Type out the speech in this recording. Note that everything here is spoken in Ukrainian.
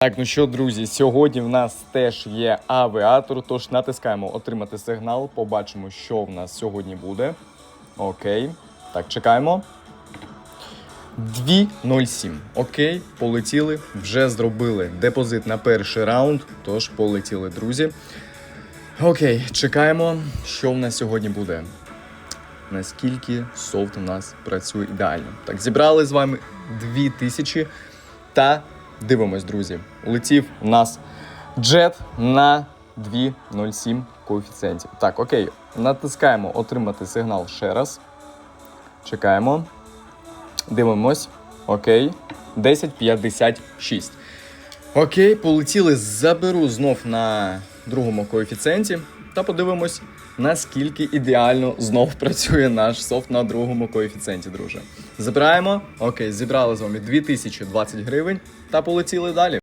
Так, ну що, друзі, сьогодні в нас теж є авіатор, тож натискаємо отримати сигнал, побачимо, що в нас сьогодні буде. Окей. Так, чекаємо. 2.07. Окей, полетіли, вже зробили депозит на перший раунд, тож полетіли, друзі. Окей, чекаємо, що в нас сьогодні буде. Наскільки софт у нас працює ідеально. Так, зібрали з вами 2000 та дивимось, друзі. Летів у нас джет на 2.07 коефіцієнтів. Так, окей, натискаємо отримати сигнал ще раз. Чекаємо. Дивимось. Окей. 10.56. Окей, полетіли. Заберу знов на другому коефіцієнті. Та подивимось, наскільки ідеально знов працює наш софт на другому коефіцієнті, друже. Забираємо. Окей, зібрали з вами 2020 гривень та полетіли далі.